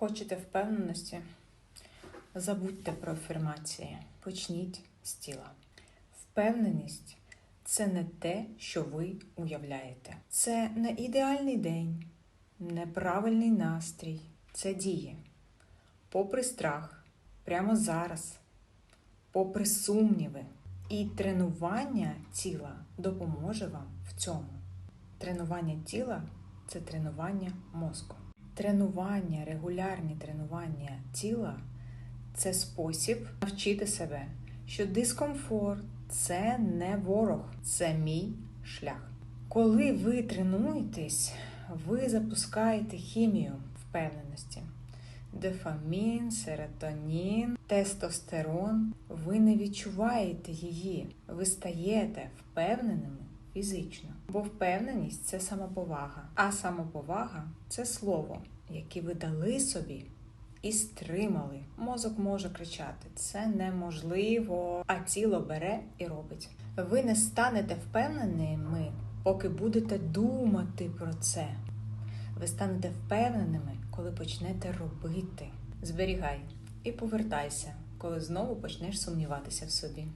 Хочете впевненості? Забудьте про афірмації. Почніть з тіла. Впевненість це не те, що ви уявляєте. Це не ідеальний день, не правильний настрій. Це діє. Попри страх, прямо зараз, попри сумніви. І тренування тіла допоможе вам в цьому. Тренування тіла це тренування мозку. Тренування, регулярні тренування тіла це спосіб навчити себе, що дискомфорт це не ворог, це мій шлях. Коли ви тренуєтесь, ви запускаєте хімію впевненості. Дофамін, серотонін, тестостерон. Ви не відчуваєте її, ви стаєте впевненими фізично. Бо впевненість це самоповага, а самоповага це слово, яке ви дали собі і стримали. Мозок може кричати: це неможливо, а тіло бере і робить. Ви не станете впевненими, поки будете думати про це. Ви станете впевненими, коли почнете робити. Зберігай і повертайся, коли знову почнеш сумніватися в собі.